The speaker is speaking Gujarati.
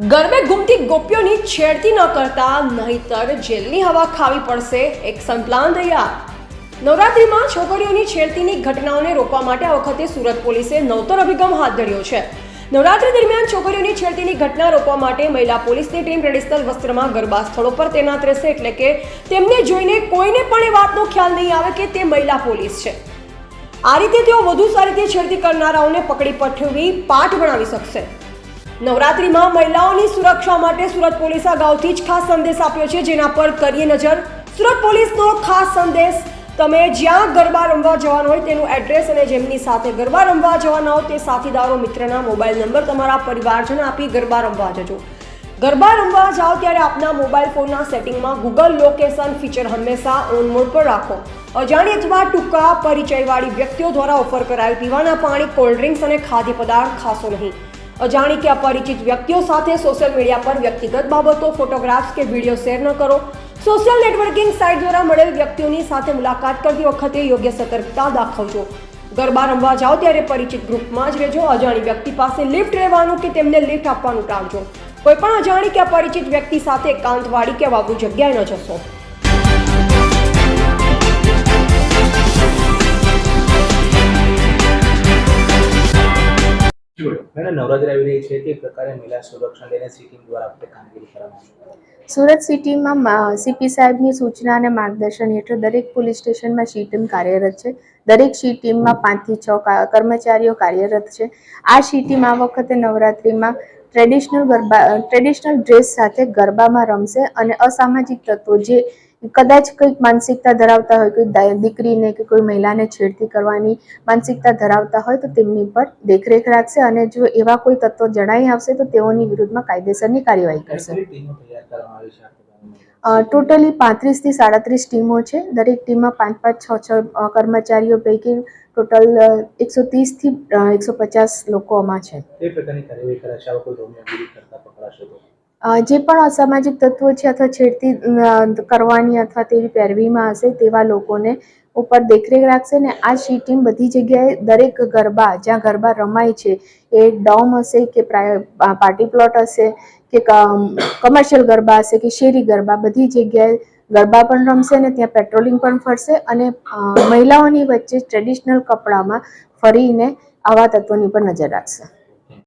ગરબે ઘૂમતી ગોપીઓની છેડતી ન કરતા નહીતર જેલની હવા ખાવી પડશે એક સંપલાન તૈયાર. નવરાત્રિમાં છોકરીઓની છેડતીની ઘટનાઓને રોકવા માટે આ વખતે સુરત પોલીસે નવતર અભિગમ હાથ ધર્યો છે. નવરાત્રી દરમિયાન છોકરીઓની છેડતીની ઘટના રોકવા માટે મહિલા પોલીસની ટીમ ટ્રેડિશનલ વસ્ત્રમાં ગરબા સ્થળો પર તૈનાત રહેશે એટલે કે તેમને જોઈને કોઈને પણ એ વાતનો ખ્યાલ નહીં આવે કે તે મહિલા પોલીસ છે. આ રીતે તેઓ વધુ સારી રીતે છેડતી કરનારાઓને પકડી પઠવી પાઠ ભણાવી શકશે. નવરાત્રીમાં મહિલાઓની સુરક્ષા માટે સુરત પોલીસ અગાઉથી જ ખાસ સંદેશ આપ્યો છે, જેના પર કરીએ નજર. સુરત પોલીસનો ખાસ સંદેશ, તમે જ્યાં ગરબા રમવા જવાનું હોય તેનું એડ્રેસ અને જેમની સાથે ગરબા રમવા જવાના હો તે સાથીદારો મિત્રના મોબાઈલ નંબર તમારા પરિવારજન આપી ગરબા રમવા જજો. ગરબા રમવા જાઓ ત્યારે આપના મોબાઈલ ફોનના સેટિંગમાં ગૂગલ લોકેશન ફીચર હંમેશા ઓન મોડ પર રાખો. અજાણી અથવા ટૂંકા પરિચયવાળી વ્યક્તિઓ દ્વારા ઓફર કરાયેલ પીવાના પાણી, કોલ્ડ ડ્રિંક્સ અને ખાદ્ય પદાર્થ ખાશો નહીં. અજાણી કે અપરિચિત વ્યક્તિઓ સાથે સોશિયલ મીડિયા પર વ્યક્તિગત બાબતો ફોટોગ્રાફ્સ કે વીડિયો શેર ન કરો. સોશિયલ નેટવર્કિંગ સાઇટ દ્વારા મળેલ વ્યક્તિઓની સાથે મુલાકાત કરતી વખતે યોગ્ય સતર્કતા દાખવજો. ગરબા રમવા જાઓ ત્યારે પરિચિત ગ્રુપમાં જ રહેજો. અજાણી વ્યક્તિ પાસે લિફ્ટ રહેવાનું કે તેમને લિફ્ટ આપવાનું ટાળજો. કોઈ પણ અજાણી કે અપરિચિત વ્યક્તિ સાથે એકાંતવાળી કે વાગુ જગ્યાએ ન જશો. મેડમ નવરાત્રી આવી રહી છે તે પ્રકારે મહિલા સંરક્ષણ લઈને સીટીમ દ્વારા આપણે કામગીરી કરવામાં સુરત સિટીમાં સીપી સાહેબની સૂચના અને માર્ગદર્શન હેઠળ દરેક પોલીસ સ્ટેશનમાં સી ટીમ કાર્યરત છે. દરેક સી ટીમમાં પાંચથી છ કર્મચારીઓ કાર્યરત છે. આ સી ટીમ આ વખતે નવરાત્રિમાં ટ્રેડિશનલ ગરબા ટ્રેડિશનલ ડ્રેસ સાથે ગરબામાં રમશે અને અસામાજિક તત્વો જે કદાચ કંઈક માનસિકતા ધરાવતા હોય કોઈ દીકરીને કે કોઈ મહિલાને છેડતી કરવાની માનસિકતા ધરાવતા હોય તો તેમની પર દેખરેખ રાખશે અને જો એવા કોઈ તત્વો જણાઈ આવશે તો તેઓની વિરુદ્ધમાં કાયદેસરની કાર્યવાહી કરશે? ટોટલી પાંત્રીસથી સાડત્રીસ ટીમો છે. દરેક ટીમમાં પાંચ પાંચ છ છ કર્મચારીઓ પૈકી ટોટલ એકસો ત્રીસથી એકસો પચાસ લોકોમાં છે. જે પણ અસામાજિક તત્વો છે અથવા છેડતી કરવાની અથવા તેવી પેરવીમાં હશે તેવા લોકોને ઉપર દેખરેખ રાખશે ને આ શી ટીમ બધી જગ્યાએ દરેક ગરબા, જ્યાં ગરબા રમાય છે, એ ડોમ હશે કે પાર્ટી પ્લોટ હશે કે કમર્શિયલ ગરબા હશે કે શેરી ગરબા, બધી જગ્યાએ ગરબા પણ રમશે ને ત્યાં પેટ્રોલિંગ પણ ફરશે અને મહિલાઓની વચ્ચે ટ્રેડિશનલ કપડામાં ફરીને આવા તત્વોની પર નજર રાખશે.